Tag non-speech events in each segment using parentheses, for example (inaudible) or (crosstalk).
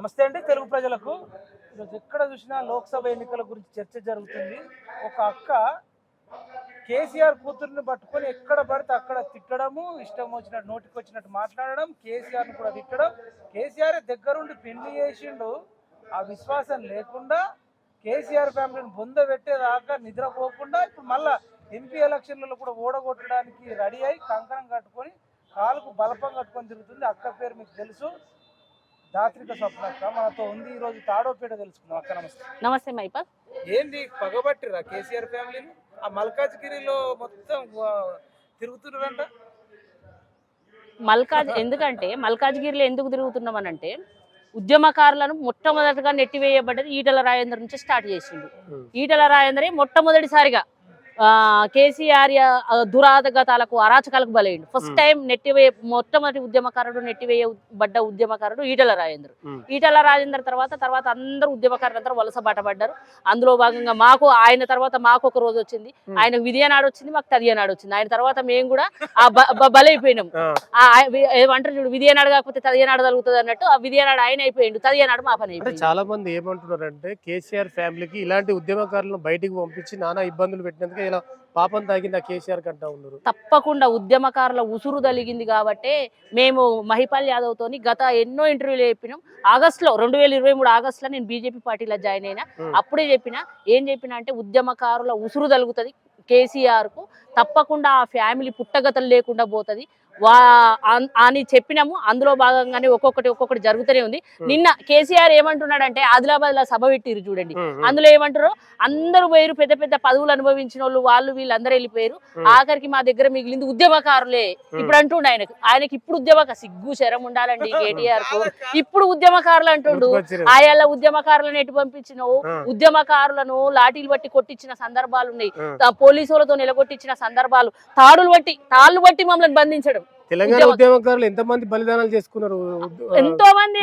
నమస్తే అండి తెలుగు ప్రజలకు. ఈరోజు ఎక్కడ చూసినా లోక్సభ ఎన్నికల గురించి చర్చ జరుగుతుంది. ఒక అక్క కేసీఆర్ కూతుర్ని పట్టుకొని ఎక్కడ పడితే అక్కడ తిట్టడము ఇష్టం వచ్చినట్టు నోటికి వచ్చినట్టు మాట్లాడడం కేసీఆర్ని కూడా తిట్టడం. కేసీఆర్ దగ్గరుండి పెళ్ళి చేసిండు. ఆ విశ్వాసం లేకుండా కేసీఆర్ ఫ్యామిలీని బొంద పెట్టేదాకా నిద్రపోకుండా ఇప్పుడు మళ్ళా ఎంపీ ఎలక్షన్లలో కూడా ఓడగొట్టడానికి రెడీ అయి కంకణం కట్టుకొని కాలుకు బలపం కట్టుకొని తిరుగుతుంది. అక్క పేరు మీకు తెలుసు. దాత్రిక స్వప్న అక్క మనతో ఉంది ఈరోజు తాడోపేట తెలుసుకుందాం. అక్క నమస్తే. నమస్తే మైపల్ ఏంది పగబట్టిరా కేసీఆర్ ఫ్యామిలీని? ఆ మల్కాజ్గిరిలో మొత్తం తిరుగుతున్నారంట? మల్కాజ్ ఎందుకంటే మల్కాజ్గిరిలో ఎందుకు తిరుగుతున్నామనంటే ఉద్యమకారులను మొట్టమొదటిగా నెట్టివేయబడ్డది ఈటల రాజేందర్ నుంచి స్టార్ట్ చేసిండు. ఈటల రాజేందరే మొట్టమొదటిసారిగా కేసీఆర్ దురాగతాలకు అరాచకాలకు బలైండు. ఫస్ట్. టైం నెట్టివేయ మొట్టమొదటి ఉద్యమకారుడు నెట్టివేయబడ్డ ఉద్యమకారుడు ఈటల రాజేందర్. ఈటల రాజేందర్ తర్వాత తర్వాత అందరూ ఉద్యమకారులందరూ వలస బాటపడ్డారు అందులో భాగంగా మాకు ఆయన తర్వాత మాకు ఒక రోజు వచ్చింది. ఆయనకు విధియనాడు వచ్చింది మాకు తదియనాడు వచ్చింది. ఆయన తర్వాత మేము కూడా ఆ బలైపోయినాం. ఏమంటారు చూడు విధియనాడు కాకపోతే తదియనాడు తగులుతుంది అన్నట్టు ఆ విధియనాడు ఆయన అయిపోయిండు. తదియనాడు మా పని చాలా మంది ఏమంటున్నారంటే కేసీఆర్ ఫ్యామిలీకి ఇలాంటి ఉద్యమకారులను బయటికి పంపించి నానా ఇబ్బందులు పెట్టినందుకే ఇలా పాపం తాగింది ఆ కేసీఆర్ కంటా ఉన్నారు. తప్పకుండా ఉద్యమకారుల ఉసురు తలిగింది కాబట్టే మేము మహిపాల్ యాదవ్ తోని గత ఎన్నో ఇంటర్వ్యూలు చెప్పినాం. ఆగస్టులో రెండు వేల ఇరవై మూడు ఆగస్టులో నేను బీజేపీ పార్టీలో జాయిన్ అయినా. అప్పుడే చెప్పిన ఏం చెప్పిన అంటే ఉద్యమకారుల ఉసురు తలుగుతుంది కేసీఆర్కు తప్పకుండా ఆ ఫ్యామిలీ పుట్టగతలు లేకుండా పోతుంది. వా అన్- చెప్పినాము. అందులో భాగంగానే ఒక్కొక్కటి ఒక్కొక్కటి జరుగుతూనే ఉంది. నిన్న కేసీఆర్ ఏమంటున్నాడంటే ఆదిలాబాద్లో సభ పెట్టిరు చూడండి. అందులో ఏమంటారు అందరూ పోయారు పెద్ద పెద్ద పదవులు అనుభవించిన వాళ్ళు వాళ్ళు వీళ్ళందరూ వెళ్ళిపోయారు ఆఖరికి మా దగ్గర మిగిలింది ఉద్యమకారులే. ఇప్పుడు అంటుండు ఆయనకు ఆయనకి ఇప్పుడు ఉద్యమక సిగ్గు శరం ఉండాలండి కేటీఆర్కు. ఇప్పుడు ఉద్యమకారులు అంటుండు గుర్తుకొచ్చినాయి. ఆయా ఉద్యమకారులను ఎటు పంపించినావు? ఆ, ఉద్యమకారులను లాఠీలు బట్టి కొట్టించిన సందర్భాలు ఉన్నాయి పోలీసులతో నిలగొట్టించిన సందర్భాలు. తాడులు బట్టి తాళ్ళు బట్టి మమ్మల్ని బంధించడం. తెలంగాణ ఉద్యమ- ఉద్యమకారులు ఎంతమంది బలిదానాలు చేసుకున్నారు? ఎంతో మంది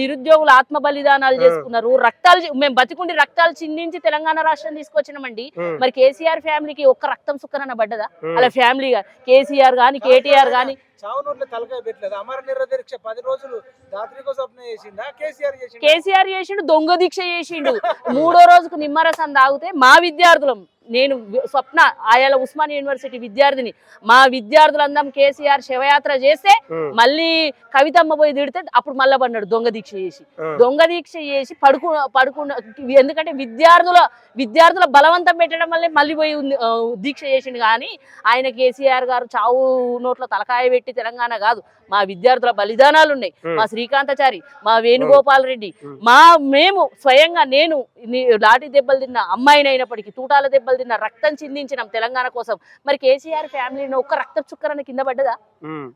నిరుద్యోగులు. ఆత్మ బలిదానాలు. చేసుకున్నారు. రక్తాలు మేము బతికుండి రక్తాలు చిందించి తెలంగాణ రాష్ట్రం తీసుకొచ్చినామండి. మరి కేసీఆర్ ఫ్యామిలీకి ఒక్క రక్తం సుక్కనన్న పడ్డదా? అలా ఫ్యామిలీగా కేసీఆర్ గాని కేటీఆర్ గాని. చావునోట్ల తలకాయ పెట్టలేదు? అమర నిరదీక్ష పది రోజులు దాత్రిక స్వప్న చేసిందా కేసీఆర్ చేసిందా కేసీఆర్ చేసిండు దొంగ దీక్ష చేసిండు. మూడో రోజుకు నిమ్మరసం తాగితే మా విద్యార్థులం నేను స్వప్న ఆయాల ఉస్మాన్ యూనివర్సిటీ విద్యార్థిని. మా విద్యార్థులందరం కేసీఆర్ శివయాత్ర చేస్తే మళ్ళీ కవితమ్మ పోయి తిడితే అప్పుడు మళ్ళా పడ్డాడు దొంగ దీక్ష చేసి. దొంగ దీక్ష చేసి పడుకు పడుకున్న ఎందుకంటే విద్యార్థుల విద్యార్థుల బలవంతం పెట్టడం వల్లే మళ్ళీ పోయి దీక్ష చేసిండు కానీ ఆయన కేసీఆర్ గారు చావు నోట్ల తలకాయ పెట్టి తెలంగాణ కాదు. మా విద్యార్థుల బలిదానాలు ఉన్నాయి. మా శ్రీకాంతాచారి మా వేణుగోపాల్ రెడ్డి. మా మేము స్వయంగా నేను లాఠీ దెబ్బలు తిన్న అమ్మాయిని అయినప్పటికీ తూటాల దెబ్బలు తిన్న రక్తం చిందించినాం తెలంగాణ కోసం. మరి కేసీఆర్ ఫ్యామిలీని ఒక్క రక్త చుక్కరని కింద పడ్డదా?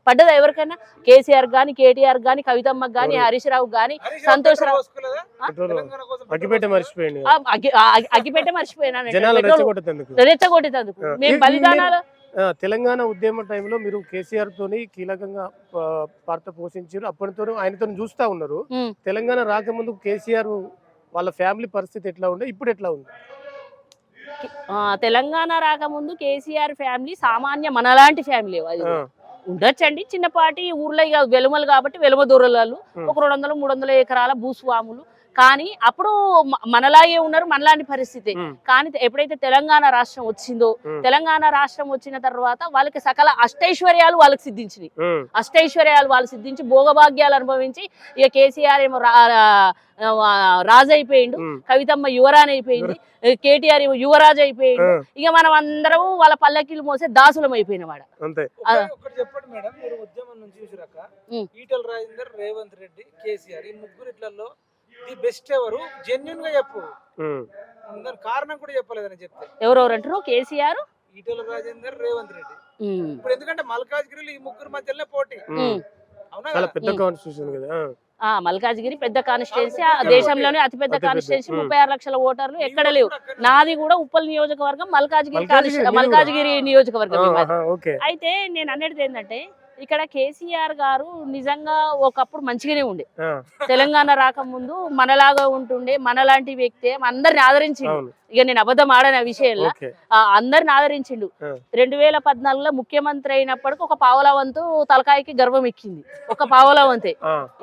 పడ్డదా ఎవరికైనా? కేసీఆర్ గాని కేటీఆర్ గాని కవితమ్మకి గాని? హరీష్ రావు గాని సంతోష్ రావు రావు. పోసుకోలేదా? పెట్రోల్ తెలంగాణ అగ్గిపెట్టే అగ్గిపెట్టే రెచ్చగొట్టేందుకు. మేము బలిదానాలు ఉద్యమ టైంలో మీరు కేసీఆర్ తోని కీలకంగా పాత్ర పోషించారు. అప్పటితో ఆయనతో చూస్తా ఉన్నారు. తెలంగాణ రాకముందు కేసీఆర్ వాళ్ళ ఫ్యామిలీ పరిస్థితి ఎట్లా ఉండే? ఇప్పుడు ఎట్లా ఉంది? తెలంగాణ రాకముందు కేసీఆర్ ఫ్యామిలీ సామాన్య మనలాంటి ఫ్యామిలీ అది. ఉండొచ్చండి చిన్నపాటి ఊర్లో ఇక వెలుమలు కాబట్టి వెలుమ దూరలాలు. ఒక రెండు వందలు మూడు వందల ఎకరాల భూస్వాములు. కానీ అప్పుడు మనలాగే ఉన్నారు మనలాంటి పరిస్థితి. కానీ ఎప్పుడైతే తెలంగాణ రాష్ట్రం వచ్చిందో తెలంగాణ రాష్ట్రం వచ్చిన తర్వాత వాళ్ళకి సకల అష్టైశ్వర్యాలు వాళ్ళకి సిద్ధించినాయి. అష్టైశ్వర్యాలు వాళ్ళు సిద్ధించి భోగభాగ్యాలు అనుభవించి ఇక కేసీఆర్ ఏమో రాజు అయిపోయిండు కవితమ్మ యువరాణి అయిపోయింది. కేటీఆర్ ఏమో యువరాజు అయిపోయిండు. ఇక మనం అందరం వాళ్ళ పల్లకీలు మోసే దాసులం అయిపోయిన వాడు చెప్పండి మేడం మీరు ఉద్యమం నుంచి చూసిరాక ఉమ్. ఈటల రాజేందర్ రేవంత్ రెడ్డి కేసీఆర్ ఈ ముగ్గురిట్లలో ది బెస్ట్ ఎవరు? జెన్యున్గా చెప్పు. దాని కారణం కూడా చెప్పలేదని చెప్తే. ఎవరెవరు అంటారు కేసీఆర్? ఈటల రాజేందర్ రేవంత్ రెడ్డి. ఇప్పుడు ఎందుకంటే మల్కాజ్గిరిలో ఈ ముగ్గురు మధ్యలోనే పోటీ. అవునా? పెద్ద ఉమ్. కాన్స్టిట్యూషన్ కదా. ఆ, ఆ మల్కాజ్గిరి పెద్ద కాన్స్టిట్యున్సీ ఆ, దేశంలోనే అతిపెద్ద కాన్స్టిట్యున్సీ. ముప్పై ఆరు లక్షల ఓటర్లు ఎక్కడ లేవు. నాది కూడా ఉప్పల్ నియోజకవర్గం మల్కాజ్గిరి మల్కాజ్గిరి, నియోజకవర్గం అయితే నేను అనేది ఏంటంటే ఇక్కడ కేసీఆర్ గారు నిజంగా ఒకప్పుడు మంచిగానే ఉండే. తెలంగాణ రాకముందు మనలాగా ఉంటుండే మనలాంటి వ్యక్తే అందరిని ఆదరించిండు. ఇక నేను అబద్ధం ఆడని విషయంలో. అందరిని ఆదరించిండు. రెండు వేల పద్నాలుగులో ముఖ్యమంత్రి అయినప్పటికి ఒక పావలా వంతు తలకాయకి గర్వం ఎక్కింది. ఒక పావలా వంతే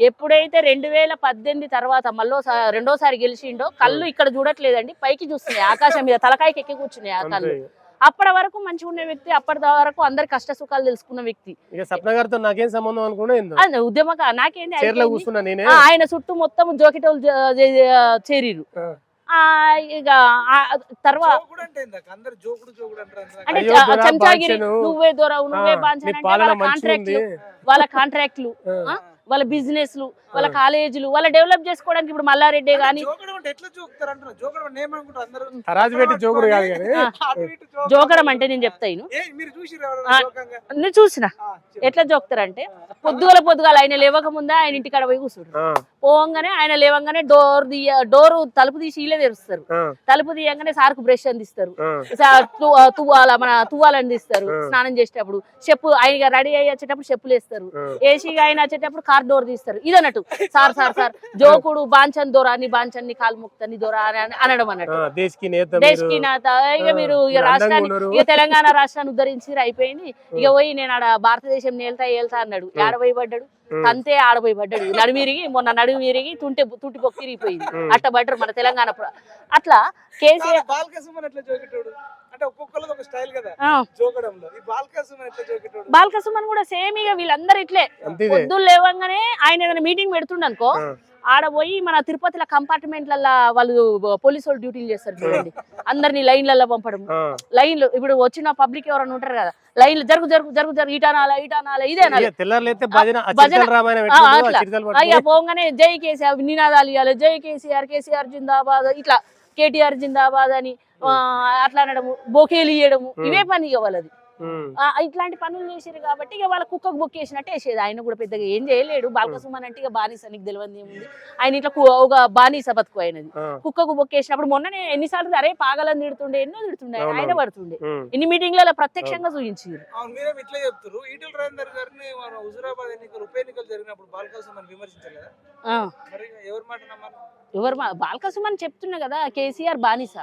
ఎప్పుడైతే రెండు వేల పద్దెనిమిది తర్వాత మళ్ళీ రెండోసారి గెలిచిండో కళ్ళు ఇక్కడ చూడట్లేదండి. పైకి చూస్తున్నాయి. ఆకాశం మీద తలకాయకి ఎక్కి కూర్చున్నాయి ఆ కళ్ళు. అప్పటి వరకు మంచిగా ఉన్న వ్యక్తి అప్పటి వరకు అందరి కష్ట సుఖాలు తెలుసుకున్న వ్యక్తి. సప్న గారితో నాకేం సంబంధం అనుకున్నా ఉద్యమక నాకేంది ఆయన చుట్టూ మొత్తం జోకిటోలు చేరిరు ఇక ఆ తర్వాత అంటే చెంచాగిరి. నువ్వే దొరవు నువ్వే ఆ, బాంచన్ నీ అంటే పాలన వాళ్ళ కాంట్రాక్ట్లు వాళ్ళ కాంట్రాక్ట్లు? వాళ్ళ బిజినెస్లు వాళ్ళ. కాలేజీలు వాళ్ళ డెవలప్ చేసుకోవడానికి ఇప్పుడు మల్లారెడ్డి కానీ జోకడం. అంటే నేను చెప్తాను? నేను చూసిన. ఎట్లా జోకుతారంటే పొద్దుగల పొద్దుగాల ఆయన లేవక ముందే ఆయన ఇంటికాడ పోయి కూర్చుంటారు ఆ, పోవంగానే ఆయన లేవంగానే డోర్ తీయ డోర్ తలుపు తీసి ఇల్లే తెరుస్తారు. తలుపు తీయంగానే సార్కు బ్రష్ అందిస్తారు. తువ్వాల మన తువ్వాలు అందిస్తారు. స్నానం చేసేటప్పుడు. చెప్పు ఆయన రెడీ అయ్యి వచ్చేటప్పుడు చెప్పులు వేస్తారు. ఏసీ ఆయన వచ్చేటప్పుడు కార్ డోర్ తీస్తారు. ఇదన్నట్టు. సార్ సార్ సార్ జోకుడు బాంచన్ దొర నీ బాంచన్ నీ కాలు ముక్తని దొర అని అని అనడం అన్నట్టు. దేశ్కి నేత దేశ్ ఇక మీరు ఇక రాష్ట్రాన్ని. ఇక తెలంగాణ రాష్ట్రాన్ని ఉద్ధరించి అయిపోయింది. ఇక పోయి నేను ఆడ భారతదేశం నేల్తా ఏల్తా అన్నాడు. పడ్డాడు? ఉమ్, తంతే ఆడపోయి పడ్డాడు. నడుము విరిగి మొన్న నడుము విరిగి తుంటె తుట్టి పొక్కి విరిగిపోయింది ఉమ్. అట్ట పడ్డారు మన తెలంగాణ అట్లా కేసీఆర్ బాల్కసుమన్ కూడా సేమ్ ఇక వీళ్ళందరూ ఇట్లే. పొద్దున్న లేవంగానే ఆయన ఏదైనా మీటింగ్ పెడుతుండనుకో ఆడ పోయి మన తిరుపతిలో కంపార్ట్మెంట్లలో వాళ్ళు పోలీసు వాళ్ళు డ్యూటీలు చేస్తారు చూడండి. అందరినీ లైన్లలో పంపడం. లైన్లు ఇప్పుడు వచ్చిన పబ్లిక్ ఎవరైనా ఉంటారు కదా లైన్లు జరుగు జరుగు జరుగు జరుగు ఇటానాల ఇటానాల ఇదే అయ్యా పోగానే జై కేసీఆర్ నినాదాలు ఇవ్వాలి జై కేసీఆర్ కేసీఆర్ జిందాబాద్ ఇట్లా కేటీఆర్ జిందాబాద్ అని అట్లా అనడము బొకేలు ఇవ్వడము. ఇవే పని ఉమ్, ఆ, ఇట్లాంటి పనులు చేసారు కాబట్టి ఇక వాళ్ళ కుక్కకు బుక్ చేసినట్టు వేసేది. ఆయన కూడా పెద్దగా ఏం చేయలేడు. బాలకసుమన్ అంటే ఇక బానిస నీకు తెలియదు ఏముంది? ఆయన ఇట్లా కు- ఒక బానిస బతుకు అయినది కుక్కకు బొక్ వేసినప్పుడు మొన్ననే ఎన్నిసార్లు అరే పాగలని తిడుతుండే ఎన్నో తిడుతుండే ఆయన. పడుతుండే. ఇన్ని మీటింగ్లలో ప్రత్యక్షంగా చూపించారు అవును మీరేం ఇట్లా చెప్తారు ఈటల రాజేందర్ గారిని మన హుజురాబాద్ ఎన్నికలు ఉప ఎన్నికలు జరిగినప్పుడు బాల్కసుమన్ విమర్శించారు కదా? మరి ఎవరి మాట బాలకసుమన్ చెప్తున్నా కదా కేసీఆర్ బానిస.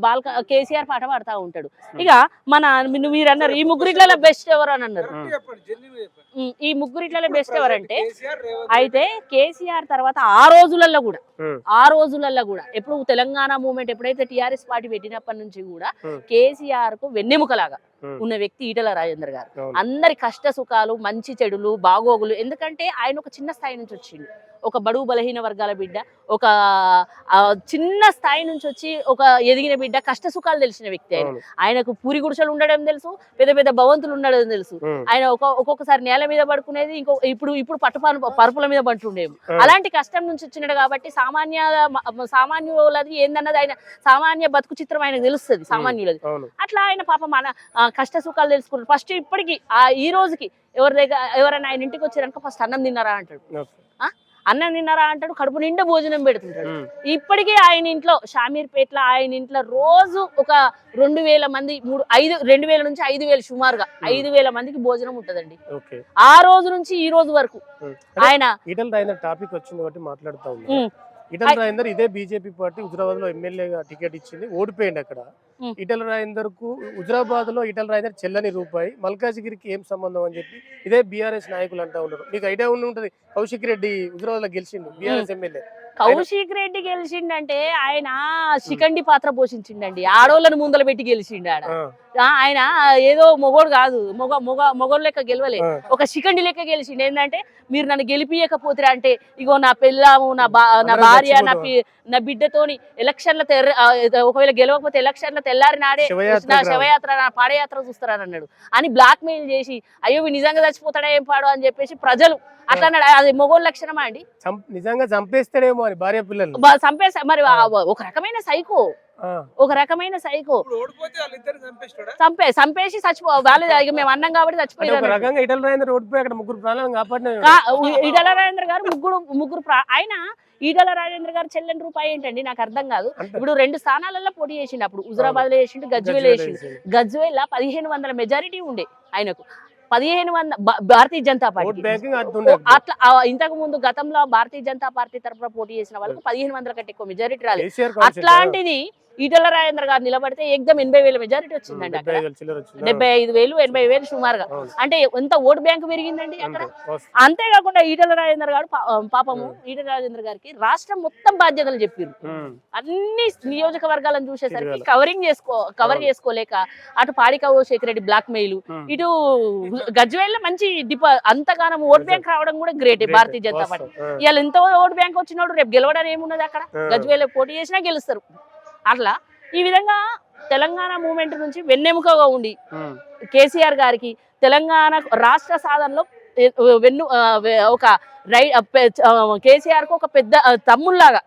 బాల్క కేసీఆర్ పాట పాడుతూ ఉంటాడు ఇక మన మీరు మీరు అన్నారు ఈ ముగ్గురిట్లలో బెస్ట్ ఎవరు అని అన్నారు ఈ ముగ్గురిట్లలో బెస్ట్ ఎవరంటే అయితే కేసీఆర్ తర్వాత ఆ రోజులలో కూడా ఆ రోజులలో కూడా ఎప్పుడు తెలంగాణ మూమెంట్ ఎప్పుడైతే టిఆర్ఎస్ పార్టీ పెట్టినప్పటి నుంచి కూడా. కేసీఆర్కు వెన్నెముకలాగా. ఉన్న వ్యక్తి ఈటల రాజేందర్ గారు. అందరి కష్ట సుఖాలు మంచి చెడులు బాగోగులు ఎందుకంటే ఆయన ఒక చిన్న స్థాయి నుంచి వచ్చిండు. ఒక బడుగు బలహీన వర్గాల బిడ్డ ఒక చిన్న స్థాయి నుంచి వచ్చి ఒక ఎదిగిన బిడ్డ కష్ట సుఖాలు తెలిసిన వ్యక్తి ఆయన. ఆయనకు పూరి గుడిసెలు ఉండడం తెలుసు పెద్ద పెద్ద భవంతులు ఉండడం తెలుసు. ఆయన ఒక ఒక్కొక్కసారి నేల మీద పడుకునేది ఇంకో ఇప్పుడు ఇప్పుడు పట్టుపాను పరుపుల మీద ఆ. అలాంటి కష్టం నుంచి వచ్చినాడు కాబట్టి సామాన్య సామాన్యులది ఏందన్నది ఆయన సామాన్య బతుకు చిత్రం ఆయనకు తెలుస్తుంది సామాన్యులది. అట్లా ఆయన పాప మన కష్ట సుఖాలు తెలుసుకున్నారు ఫస్ట్ ఇప్పటికి ఆ ఈ రోజుకి ఎవరి దగ్గర ఎవరైనా ఆయన ఇంటికి వచ్చారనుకో ఫస్ట్ అన్నం తిన్నారా అంటాడు. అన్నం తిన్నారా అంటాడు కడుపు నిండా భోజనం పెడుతుంటాడు. ఇప్పటికీ ఆయన ఇంట్లో షామీర్పేటలో ఆయన ఇంట్లో రోజు ఒక రెండు వేల మంది మూడు ఐదు రెండు వేల నుంచి ఐదు వేలు సుమారుగా ఐదు వేల మందికి భోజనం ఉంటదండి. ఓకే. ఆ రోజు నుంచి ఈ రోజు వరకు. ఆయన టాపిక్ వచ్చింది కాబట్టి మాట్లాడుతా ఇదే బీజేపీ పార్టీ హుజరాబాద్లో ఎమ్మెల్యేగా టికెట్ ఇచ్చింది ఓడిపోయింది అక్కడ. ఉమ్. ఈటల రాజేందర్కు హుజరాబాద్లో ఈటల రాజేందర్ చెల్లని రూపాయి. మల్కాజిగిరికి ఏం సంబంధం అని చెప్పి ఇదే బీఆర్ఎస్ నాయకులు అంటా ఉన్నారు. మీకు ఐడియా ఉండి ఉంటది. కౌశిక్ రెడ్డి హుజరాబాద్లో గెలిచిండు బీఆర్ఎస్ ఎమ్మెల్యే. కౌశిక్ రెడ్డి గెలిచిండంటే ఆయన శిఖండి పాత్ర పోషించిండండి. ఆడోళ్ళని ముందల పెట్టి గెలిచిండు ఆడ. ఆయన ఏదో మొగోడు కాదు మొగ మొగ మొగోడు లెక్క గెలవలే. ఒక శిఖండి లెక్క గెలిచిండు. ఏంటంటే మీరు నన్ను గెలిపియకపోతే అంటే ఇగో నా పిల్లము నా నా భార్య నా నా బిడ్డతోని ఎలక్షన్ల ఒకవేళ గెలవకపోతే ఎలక్షన్ల తెల్లారి నాడే. శవయాత్ర నా పాదయాత్ర చూస్తారని అన్నాడు. అని బ్లాక్ మెయిల్ చేసి అయ్యో నిజంగా చచ్చిపోతాడా ఏం పాడు? అని చెప్పేసి ప్రజలు అట్లా అన్నాడు. అది మొగోళ్ళ లక్షణమా అండి? నిజంగా చంపేస్తాడేమో అని భార్య పిల్లలు బా- చంపేసా మరి ఒక రకమైన సైకో. ఒక రకమైన సైకో. చంపే చంపేసి చచ్చిపో వాళ్ళు (laughs) మేము అన్నాం కాబట్టి చచ్చిపోయారు రకంగా ఈటల రాజేందర్ ఓడిపోయి అక్కడ ముగ్గురు ప్రాణాలను కాపాడిన ఈటల రాజేంద్ర గారు ముగ్గురు ముగ్గురు ప్రా- ఆయన ఈటల రాజేంద్ర గారు చెల్లని రూపాయి ఏంటండి? నాకు అర్థం కాదు. ఇప్పుడు రెండు స్థానాలలో పోటీ చేసిండు. అప్పుడు హుజరాబాద్లో చేసిండు గజ్వేల్ వేసిండు గజ్వేల్ పదిహేను వందల మెజారిటీ ఉండే ఆయనకు. పదిహేను వంద భారతీయ జనతా ఓట్ పార్టీ అట్లా ఇంతకు ముందు గతంలో భారతీయ జనతా పార్టీ తరఫున పోటీ చేసిన వాళ్ళకి పదిహేను వందల కంటే ఎక్కువ మెజారిటీ రాలేదు. అట్లాంటిది ఈటల రాజేంద్ర గారు నిలబడితే ఎగ్దం ఎనభై వేల మెజారిటీ వచ్చిందండి డెబ్బై అక్కడ డెబ్బై ఐదు వేలు ఎనభై వేలు సుమారుగా. అంటే ఎంత ఓటు బ్యాంక్ పెరిగిందండి అక్కడ అంతేకాకుండా ఈటల రాజేంద్ర గారు పాపము ఈటల రాజేంద్ర గారికి రాష్ట్రం మొత్తం బాధ్యతలు చెప్పారు. అన్ని నియోజకవర్గాలను చూసేసరికి. కవరింగ్ చేసుకో కవర్. చేసుకోలేక అటు పాడికావు శేఖర్ రెడ్డి బ్లాక్ మెయిల్. ఇటు గజ్వేల్లో మంచి డిపా అంతగానం ఓట్ బ్యాంక్ రావడం కూడా గ్రేట్. భారతీయ జనతా పార్టీ. ఇవాళ ఎంతో ఓట్ బ్యాంక్ వచ్చినోడు రేపు గెలవడానికి ఏమున్నది అక్కడ ఆ. గజ్వేల్లో పోటీ చేసినా గెలుస్తారు అట్లా ఈ విధంగా తెలంగాణ మూమెంట్ నుంచి వెన్నెముకగా ఉండి. కేసీఆర్ గారికి తెలంగాణ రాష్ట్ర సాధనలో వెన్ను ఒక రై కేసీఆర్కు ఒక పెద్ద తమ్ముళ్ళాగా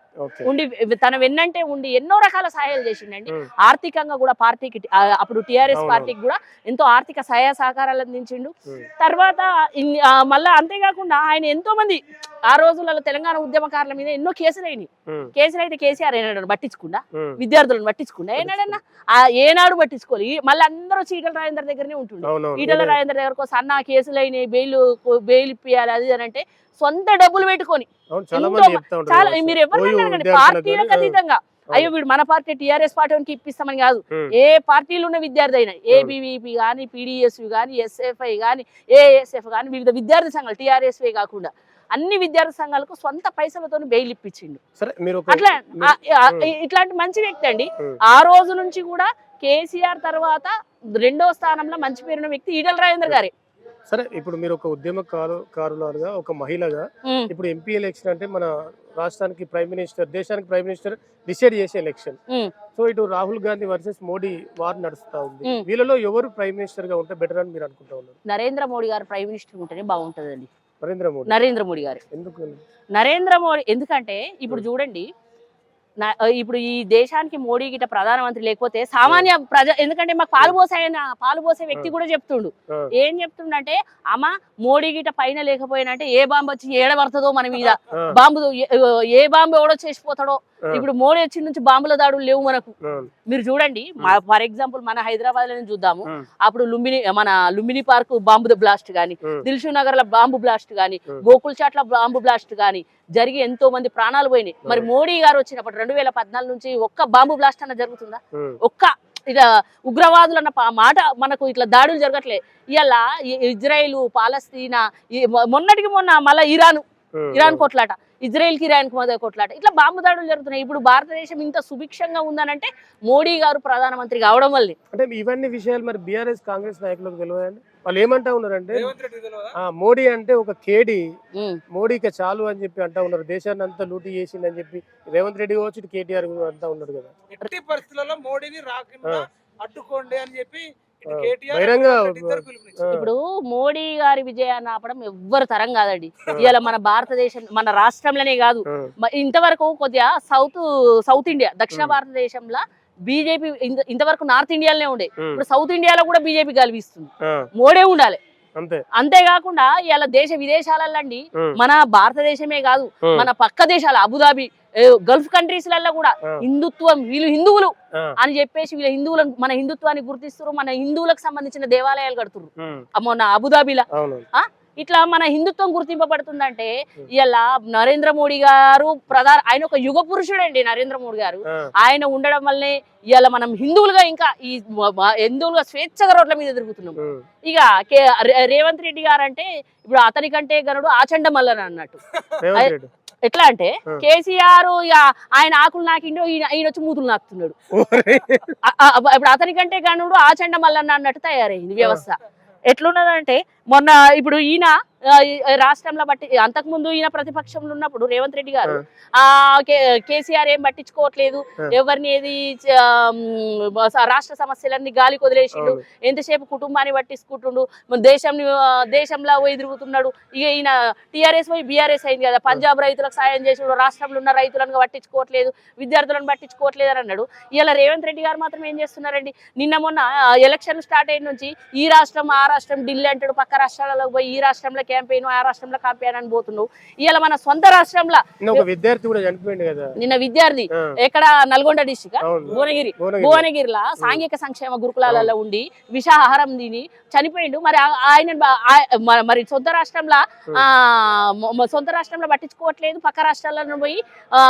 ఉండి తన వెన్నంటే ఉండి ఎన్నో రకాల సహాయాలు చేసిండండి. ఆర్థికంగా కూడా పార్టీకి అప్పుడు టిఆర్ఎస్. పార్టీకి కూడా ఎంతో ఆర్థిక సహాయ సహకారాలు అందించిండు. తర్వాత మళ్ళా అంతేకాకుండా ఆయన ఎంతో మంది ఆ రోజులలో తెలంగాణ ఉద్యమకారుల మీద ఎన్నో కేసులు అయినాయి. కేసులు అయితే కేసీఆర్ ఏనాడు పట్టించుకుండా. విద్యార్థులను పట్టించుకుండా ఏనాడన్నా ఆ ఏనాడు పట్టించుకోవాలి మళ్ళీ అందరూ చీటల రాజేందర్ దగ్గరనే ఉంటుండే. ఈటల. రాజేందర్ దగ్గరకు వస్తే అన్న కేసులు అయినాయి బెయిల్ బెయిల్ ఇప్పియాలి అది అని అంటే సొంత డబ్బులు పెట్టుకొని చాలా. మీరు విద్యార్థులకు పార్టీలకు అతీతంగా అయ్యో వీడు మన పార్టీ టిఆర్ఎస్ పార్టీకి ఇప్పిస్తామని కాదు. ఏ పార్టీలు ఉన్న విద్యార్థి అయినా ఏబీవీపీ కానీ పీడిఎస్వి కానీ ఎస్ఎఫ్ఐ కానీ ఏఎస్ఎఫ్ కానీ వివిధ విద్యార్థి సంఘాలు టీఆర్ఎస్వే కాకుండా అన్ని విద్యార్థి సంఘాలకు సొంత పైసలతో బెయిల్ ఇప్పించిండు సరే మీరు ఒక అట్లా. ఇట్లాంటి మంచి వ్యక్తి అండి. ఆ రోజు నుంచి కూడా కేసీఆర్ తర్వాత రెండో స్థానంలో మంచి పేరున్న వ్యక్తి ఈటల రాజేందర్ గారే సరే ఇప్పుడు మీరు ఒక ఉద్యమ కారు కారులాగా ఒక మహిళగా ఇప్పుడు ఎంపీ ఎలక్షన్ అంటే మన రాష్ట్రానికి ప్రైమ్ మినిస్టర్ దేశానికి ప్రైమ్ మినిస్టర్ డిసైడ్ చేసే ఎలక్షన్. సో ఇటు రాహుల్ గాంధీ వర్సెస్ మోడీ వార్ నడుస్తా ఉంది. వీళ్ళలో ఎవరు ప్రైమ్ మినిస్టర్గా ఉంటే బెటర్ అని మీరు అనుకుంటా ఉన్నారు నరేంద్ర మోడీ గారు ప్రైమ్ మినిస్టర్ ఉంటేనే బాగుంటుందండి నరేంద్ర మోడీ. నరేంద్ర మోడీ గారు. ఎందుకు? నరేంద్ర మోడీ ఎందుకంటే ఇప్పుడు చూడండి ఇప్పుడు ఈ దేశానికి మోడీ గిట ప్రధానమంత్రి లేకపోతే సామాన్య ప్రజ ఎందుకంటే మాకు పాలు పోసే ఆయన పాలు పోసే వ్యక్తి కూడా చెప్తుండు. ఏం చెప్తుండంటే అమ్మ మోడీ గిట పైన లేకపోయినంటే ఏ బాంబు వచ్చి ఏడ పడుతుందో మన మీద బాంబు ఏ- బాంబు ఎవడో చేసిపోతాడో. ఇప్పుడు మోడీ వచ్చిన నుంచి బాంబుల దాడులు లేవు మనకు మీరు చూడండి ఫర్ ఎగ్జాంపుల్ మన హైదరాబాద్లో చూద్దాము. అప్పుడు లుంబిని మన లుంబిని పార్క్ బాంబు బ్లాస్ట్ గాని. దిల్షు నగర్లో బాంబు బ్లాస్ట్ గాని. గోకుల్ చాట్ల బాంబు బ్లాస్ట్ గాని జరిగి ఎంతో మంది ప్రాణాలు పోయినాయి మరి. మోడీ గారు వచ్చినప్పుడు రెండు వేల పద్నాలుగు నుంచి ఒక్క బాంబు బ్లాస్ట్ అన్న జరుగుతుందా? ఒక్క ఇట్లా ఉగ్రవాదులు అన్న మాట మనకు ఇట్లా దాడులు జరగట్లే. ఇలా ఇజ్రాయిల్ పాలస్తీనా మొన్నటికి మొన్న మళ్ళీ ఇరాన్. ఇరాన్ కొట్లాట. ఇజ్రాయెల్కి ఇరాన్కి మధ్య కొట్లాట. ఇట్లా బాంబు దాడులు జరుగుతున్నాయి. ఇప్పుడు భారతదేశం ఇంత సుభిక్షంగా ఉందనంటే మోడీ గారు ప్రధానమంత్రి కావడం వల్లే. అంటే ఇవన్నీ విషయాలు మరి బీఆర్ఎస్ కాంగ్రెస్ నాయకులకు తెలియదండి. వాళ్ళు ఏమంటా ఉన్నారంటే రేవంత్ రెడ్డి తెలియదా? ఆ మోడీ అంటే ఒక కేడి. మోడీకి చాలు అని చెప్పి అంటా ఉన్నారు. దేశాన్ని అంతా లూటీ చేసిందని చెప్పి రేవంత్ రెడ్డి కావచ్చు ఇటు కేటీఆర్ అంటా ఉన్నారు కదా. ఎట్టి పరిస్థితులలో మోడీని రాకుండా. అడ్డుకోండి అని చెప్పి బహిరంగ ఇప్పుడు మోడీ గారి విజయాన్ని ఆపడం ఎవ్వరు తరం కాదండి. ఇవాళ మన భారతదేశం మన రాష్ట్రంలోనే కాదు. ఇంతవరకు కొద్దిగా సౌత్ సౌత్ ఇండియా దక్షిణ. భారతదేశంలో బీజేపీ ఇంతవరకు నార్త్ ఇండియాలోనే ఉండే. ఇప్పుడు సౌత్ ఇండియాలో కూడా బీజేపీ గెలిపిస్తుంది. మోడే ఉండాలి. అంతే. అంతేకాకుండా ఇవాళ దేశ విదేశాలండి మన భారతదేశమే కాదు మన పక్క దేశాలు అబుదాబి గల్ఫ్ కంట్రీస్లలో కూడా హిందుత్వం వీళ్ళు హిందువులు అని చెప్పేసి వీళ్ళ హిందువులను మన హిందుత్వాన్ని గుర్తిస్తారు మన హిందువులకు సంబంధించిన దేవాలయాలు కడుతున్నారు మొన్న అబుదాబిలా. ఇట్లా మన హిందుత్వం గుర్తింపబడుతుందంటే ఇలా నరేంద్ర మోడీ గారు ప్రధాన ఆయన ఒక యుగ పురుషుడు అండి నరేంద్ర మోడీ గారు. ఆయన ఉండడం వల్లే ఇవాళ మనం హిందువులుగా ఇంకా ఈ హిందువులుగా స్వేచ్ఛగా రోడ్ల మీద తిరుగుతున్నాం ఇక రేవంత్ రెడ్డి గారు అంటే ఇప్పుడు అతని కంటే గనుడు ఆచండ మల్లన అన్నట్టు. ఎట్లా అంటే ఆ. కేసీఆర్ ఇక ఆయన ఆకులు నాకిండో ఈయన వచ్చి మూతులు నాకుతున్నాడు. ఆ- ఆ- ఇప్పుడు అతని కంటే గనుడు ఆచండ మల్లన్న అన్నట్టు తయారైంది వ్యవస్థ ఎట్లున్నదంటే మొన్న ఇప్పుడు ఈయన ఆ, రాష్ట్రంలో బట్టి అంతకు ముందు ఈయన ప్రతిపక్షంలో ఉన్నప్పుడు రేవంత్ రెడ్డి గారు ఆ. కేసీఆర్ ఏం పట్టించుకోవట్లేదు. ఎవరిని ఏది రాష్ట్ర సమస్యలన్నీ గాలి వదిలేసిండు అవును. ఎంతసేపు కుటుంబాన్ని పట్టించుకుంటుండు. దేశం దేశంలో పోయి తిరుగుతున్నాడు ఇక ఈయన టీఆర్ఎస్ పోయి బీఆర్ఎస్ అయింది కదా. పంజాబ్ రైతులకు సాయం చేసుడు. రాష్ట్రంలో ఉన్న రైతులను పట్టించుకోవట్లేదు. విద్యార్థులను పట్టించుకోవట్లేదు అని అన్నాడు. ఇలా రేవంత్ రెడ్డి గారు మాత్రం ఏం చేస్తున్నారండి? నిన్న మొన్న ఎలక్షన్ స్టార్ట్ అయిన నుంచి ఈ రాష్ట్రం ఆ రాష్ట్రం ఢిల్లీ అంటాడు. పక్క రాష్ట్రాలకు పోయి ఈ రాష్ట్రంలోకి క్యాంపెయిన్ ఆ రాష్ట్రంలో క్యాంపెయిన్ అని పోతున్నావు. ఇవాళ మన సొంత రాష్ట్రంలో విద్యార్థి కూడా చనిపోయింది కదా. నిన్న విద్యార్థి ఎక్కడ నల్గొండ డిస్టిక్ భువనగిరి భువనగిరి. భువనగిరిలో. సాంఘిక సంక్షేమ గురుకులాలలో ఉండి విషాహారం తిని చనిపోయిండు. మరి ఆయన మరి సొంత రాష్ట్రంలో సొంత రాష్ట్రంలో పట్టించుకోవట్లేదు. పక్క రాష్ట్రాలలో పోయి ఆ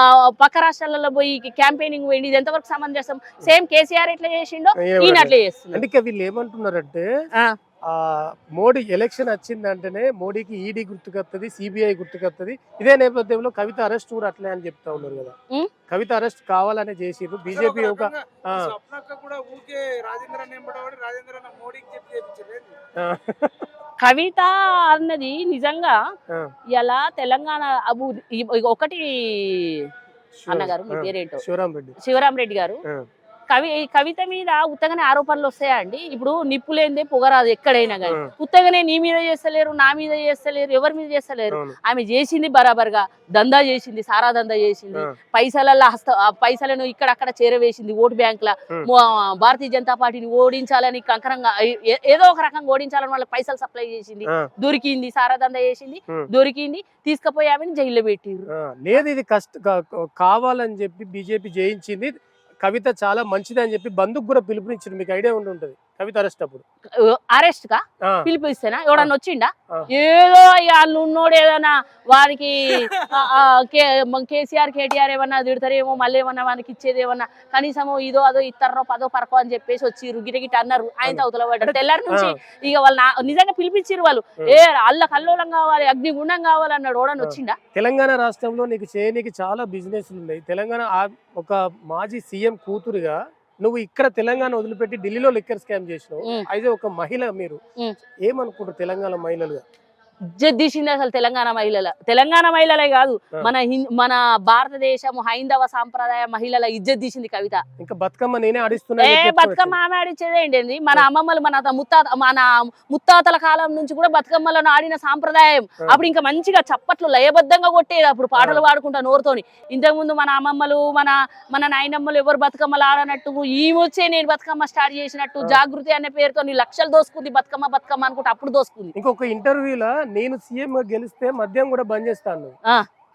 పక్క రాష్ట్రాలలో పోయి క్యాంపెయినింగ్ పోయింది ఇది ఎంతవరకు సమంజసం? సేమ్ కేసీఆర్ ఎట్లా చేసిండో? ఈయన అట్లా అందుకే వీళ్ళు ఏమంటున్నారంటే మోడీ ఎలక్షన్ వచ్చిందంటేనే మోడీకి ఈడీ గుర్తుకొస్తుంది సిబిఐ గుర్తుకొస్తుంది ఇదే నేపథ్యంలో కవిత అరెస్ట్ కూడా అట్లే అని చెప్తా ఉన్నారు కదా? కవిత అరెస్ట్ కావాలనే చేసిర్రు బీజేపీ ఒక ఆ. స్వప్నక్క కూడా ఊకే రాజేంద్ర నింబడవాడి రాజేంద్ర అన్న మోడీకి చెప్పి చేయించారు ఆ, కవిత అన్నది నిజంగా. ఇలా తెలంగాణ అబు ఒకటి అన్నగారు మీ పేరేంటో? శివరాం రెడ్డి. శివరాం రెడ్డి గారు. కవి ఈ కవిత మీద ఉత్తగానే ఆరోపణలు వస్తాయా అండి? ఇప్పుడు నిప్పు లేనిదే పొగరాదు ఎక్కడైనా కానీ. ఉత్తగానే నీ మీద చేస్తలేరు నా మీద చేస్తలేరు ఎవరి మీద చేస్తలేరు. ఆమె చేసింది బరాబర్గా. దందా చేసింది సారా దందా చేసింది. పైసలలో హస్త పైసలను ఇక్కడక్కడ చేరవేసింది ఓటు బ్యాంక్ భారతీయ జనతా పార్టీని ఓడించాలని కంకరంగా ఏదో ఒక రకంగా ఓడించాలని వాళ్ళకి పైసలు సప్లై చేసింది. దొరికింది సారా దందా చేసింది. దొరికింది తీసుకుపోయి ఆమెను జైల్లో పెట్టిర్రు. ఆ, లేదు ఇది కష్ట కావాలని చెప్పి బీజేపీ జయించింది. కవిత చాలా మంచిది అని చెప్పి బంధుకు కూడా పిలుపునిచ్చింది. మీకు ఐడియా ఉండి ఉంటుంది. కవిత అరెస్ట్ అప్పుడు. అరెస్ట్ కా? పిలిపిస్తేనా? ఎవడన్నా వచ్చిండా. ఏదో వాళ్ళు ఉన్నోడు ఏదైనా వారికి కేసీఆర్ కేటీఆర్ ఏమన్నా తిడతారేమో మళ్ళీ ఏమన్నా వానికి ఇచ్చేది ఏమన్నా కనీసం ఇదో అదో ఇస్తారో పదో పరకో అని చెప్పేసి వచ్చి గిట గిట అన్నారు. ఆయన అవతల పడ్డారు తెల్లారి నుంచి ఇక వాళ్ళు నిజంగా పిలిపించారు వాళ్ళు. ఏ అల్ల కల్లోలం కావాలి అగ్నిగుండం కావాలి అన్నాడు ఆ. వచ్చిండా? తెలంగాణ రాష్ట్రంలో నీకు చేయనీకి చాలా బిజినెస్లు ఉన్నాయి తెలంగాణ ఒక మాజీ సీఎం కూతురుగా నువ్వు ఇక్కడ తెలంగాణ వదిలిపెట్టి ఢిల్లీలో లిక్కర్ స్కామ్ చేసినావు. అయితే ఒక మహిళ మీరు. ఏమనుకుంటారు తెలంగాణ మహిళలుగా ఇజ్జత్ తీసింది అసలు తెలంగాణ మహిళల. తెలంగాణ మహిళలే కాదు. మన మన భారతదేశం హైందవ సాంప్రదాయ మహిళల ఇజ్జత్ తీసింది కవిత. ఇంకా బతుకమ్మ నేనే ఆడిస్తున్నా ఏ బతుకమ్మ ఆమె ఆడిచ్చేదే ఏంటి మన అమ్మమ్మలు మన ముత్తాత మన ముత్తాతల కాలం నుంచి కూడా బతుకమ్మలను ఆడిన సాంప్రదాయం. అప్పుడు ఇంకా మంచిగా చప్పట్లు లయబద్ధంగా కొట్టేది అప్పుడు పాటలు పాడుకుంటా నోరుతోని. ఇంతకుముందు మన అమ్మమ్మలు మన మన నాయనమ్మలు ఎవరు బతుకమ్మలు ఆడనట్టు ఈ వచ్చే నేను బతుకమ్మ స్టార్ట్ చేసినట్టు. జాగృతి అనే పేరుతో లక్షలు దోసుకుంది బతుకమ్మ బతుకమ్మ అనుకుంటే అప్పుడు దోసుకుంది. ఇంకొక ఇంటర్వ్యూలో నేను సీఎం గెలిస్తే మద్యం కూడా బంద్ చేస్తాను.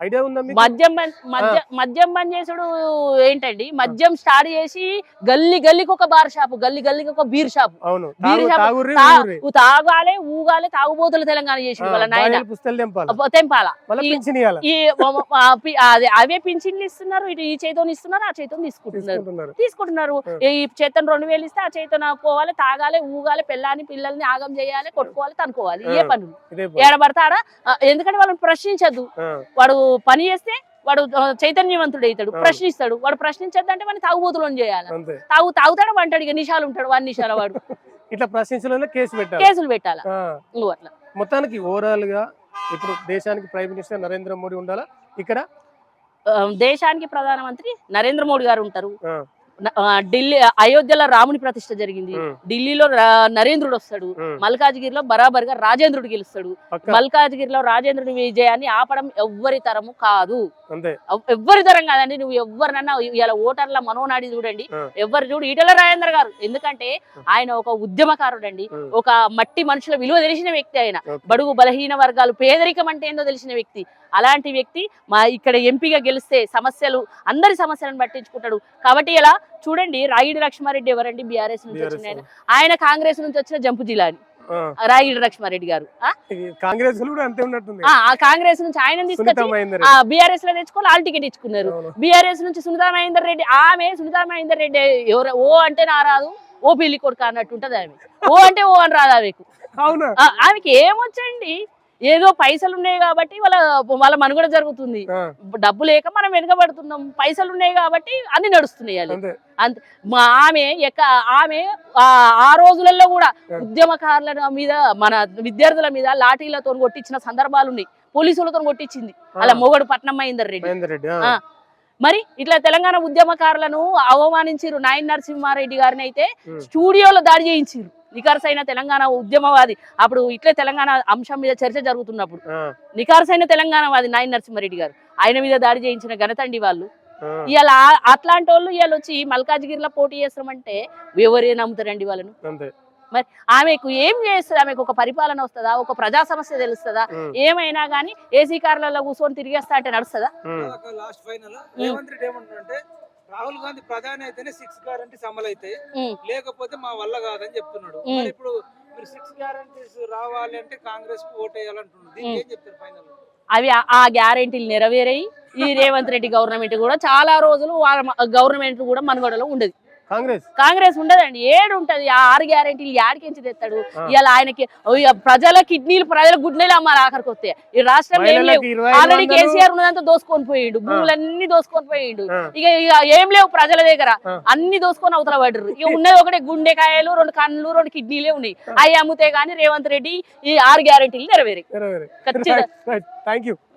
ఐడియా ఉందా మద్యం మద్యం బంద్ చేసుడు ఏంటండి? మద్యం స్టార్ట్ చేసి గల్లి గల్లికి ఒక బార్ షాపు గల్లి గల్లికి ఒక బీర్ షాపు. అవును. బీరు షాపు- తాగాలే ఊగాలే తాగుబోతులు తెలంగాణ చేసి వాళ్ళ నాయన. తెంపాలి? అవే పింఛన్లు ఇస్తున్నారు ఇటు ఈ చేతితో ఇస్తున్నారు ఆ చేతితో తీసుకుంటున్నారు. తీసుకుంటున్నారు. ఈ చేతను రెండు వేలు ఇస్తే ఆ చేతన పోవాలి తాగాలి ఊగాలి పెళ్ళాని పిల్లల్ని ఆగం చేయాలి కొట్టుకోవాలి తనుకోవాలి. ఏ. పనులు. ఏడబడతాడా? ఎందుకంటే వాళ్ళని ప్రశ్నించద్దు. వాడు పని చేస్తే వాడు చైతన్యవంతుడు అవుతాడు. ప్రశ్నిస్తాడు. వాడు ప్రశ్నించద్దంటే వాడిని తాగుబోతులను చేయాలి. తాగు తాగుతాడు అంటాడు ఇక నిషాలు ఉంటాడు వాడి నిషాల వాడు. (laughs) ఇట్లా ప్రశ్నించడంలో కేసు పెట్టాలి. కేసులు పెట్టాలి. నువ్వు అట్లా. మొత్తానికి ఓవరాల్గా ఇప్పుడు దేశానికి ప్రైమ్ మినిస్టర్ నరేంద్ర మోడీ ఉండాలా? ఇక్కడ? దేశానికి ప్రధానమంత్రి నరేంద్ర మోడీ గారు ఉంటారు. ఢిల్లీ అయోధ్యలో రాముని ప్రతిష్ఠ జరిగింది. ఢిల్లీలో నరేంద్రుడు వస్తాడు. మల్కాజ్గిరిలో బరాబర్గా రాజేంద్రుడు గెలుస్తాడు. మల్కాజ్గిరిలో రాజేంద్రుడి విజయాన్ని ఆపడం ఎవ్వరి తరము కాదు. ఎవ్వరి తరం కాదండి. నువ్వు ఎవరినన్నా ఇలా ఓటర్ల మనోనాడి చూడండి. ఎవరు చూడు ఈటల రాజేంద్ర గారు. ఎందుకంటే ఆయన ఒక ఉద్యమకారుడు అండి ఒక మట్టి మనుషుల విలువ తెలిసిన వ్యక్తి ఆయన. బడుగు బలహీన వర్గాలు పేదరికం అంటే ఏందో తెలిసిన వ్యక్తి. అలాంటి వ్యక్తి మా ఇక్కడ ఎంపీగా గెలిస్తే సమస్యలు అందరి సమస్యలను పట్టించుకుంటాడు. కాబట్టి ఇలా చూడండి రాగిడి లక్ష్మారెడ్డి ఎవరండి? బీఆర్ఎస్ నుంచి వచ్చిన ఆయన. ఆయన కాంగ్రెస్ నుంచి వచ్చిన జంపు జిల్లాని. ఆ, రాగిడి లక్ష్మారెడ్డి గారు. కాంగ్రెస్ ఆ కాంగ్రెస్ నుంచి ఆయన తీసుకొచ్చి బీఆర్ఎస్లో తెచ్చుకొని ఆల్ టికెట్ ఇచ్చుకున్నారు. బీఆర్ఎస్ నుంచి సునీతా మహేందర్ రెడ్డి ఆమె సునీతా మహేందర్ రెడ్డి ఎవరు? ఓ అంటే నా రాదు ఓ పెళ్ళి కొడుకు అన్నట్టు ఉంటది ఆమె. ఓ అంటే ఓ అని రాదు ఆమెకు. ఆమెకి ఏమొచ్చండి? ఏదో పైసలు ఉన్నాయి కాబట్టి వాళ్ళ వాళ్ళ మనుగడ జరుగుతుంది. డబ్బు లేక మనం వెనుకబడుతున్నాం. పైసలు ఉన్నాయి కాబట్టి అన్ని నడుస్తున్నాయి. అంతే. మా ఆమె ఎక్క ఆమె ఆ రోజులలో కూడా. ఉద్యమకారుల మీద మన విద్యార్థుల మీద లాఠీలతో కొట్టించిన సందర్భాలు ఉన్నాయి. పోలీసులతో కొట్టించింది. అలా మొగడు పట్నం మహేందర్ రెడ్డి. మరి ఇట్లా తెలంగాణ ఉద్యమకారులను అవమానించిరు నాయన్ నరసింహారెడ్డి గారిని అయితే. స్టూడియోలో దాడి చేయించిరు నికార్సైన తెలంగాణ ఉద్యమవాది. అప్పుడు ఇట్లే తెలంగాణ అంశం మీద చర్చ జరుగుతున్నప్పుడు నికార్సైన తెలంగాణవాది నాయన్ నరసింహారెడ్డి గారు ఆయన మీద దాడి చేయించిన ఘనతండి వాళ్ళు. ఇవాళ అట్లాంటి వాళ్ళు ఇవాళ వచ్చి మల్కాజ్గిరిలో పోటీ చేస్తామంటే ఎవరే నమ్ముతారండి వాళ్ళను? మరి ఆమెకు ఏం చేస్తుంది? ఆమెకు ఒక పరిపాలన వస్తుందా? ఒక ప్రజా సమస్య తెలుస్తుందా? ఏమైనా కానీ ఏసీ కార్లలో కూర్చొని తిరిగేస్తా అంటే నడుస్తుందా? రాహుల్ గాంధీ ప్రధాని అయితేనే సిక్స్ గ్యారంటీస్ అమలు అవుతాయి. లేకపోతే మా వల్ల కాదని చెప్తున్నాడు. మరి ఇప్పుడు మీరు సిక్స్ గ్యారంటీస్ రావాలి అంటే కాంగ్రెస్కు ఓట్ వేయాలంటున్నారు. ఏం చెప్తారు ఫైనల్ అవి ఆ- ఆ గ్యారెంటీలు నెరవేరాయి ఈ రేవంత్ రెడ్డి గవర్నమెంట్ కూడా చాలా రోజులు గవర్నమెంట్ కూడా మనుగడలో ఉండదు కాంగ్రెస్? కాంగ్రెస్ ఉండదండి. ఏడు ఉంటది. ఆ ఆరు గ్యారెంటీలు యాడికించి తెస్తాడు. ఇవాళ ఆయనకి ప్రజల కిడ్నీలు ప్రజల గుడ్నీలు అమ్మాలి ఆఖరికి వస్తే ఈ రాష్ట్రం ఏం లేవు. ఆల్రెడీ. కేసీఆర్ ఉన్నదంతా దోసుకొని పోయిండు. భూములన్నీ దోసుకొని పోయిండు. ఇక ఇక ఏం లేవు ప్రజల దగ్గర. అన్ని దోసుకొని అవతల పడ్డరు. ఇక ఉన్నది ఒకటే గుండెకాయలు రెండు కన్నులు రెండు కిడ్నీలే ఉన్నాయి. అవి అమ్ముతే గానీ రేవంత్ రెడ్డి ఈ ఆరు గ్యారెంటీలు నెరవేరే. ఖచ్చితంగా. (laughs) Thank you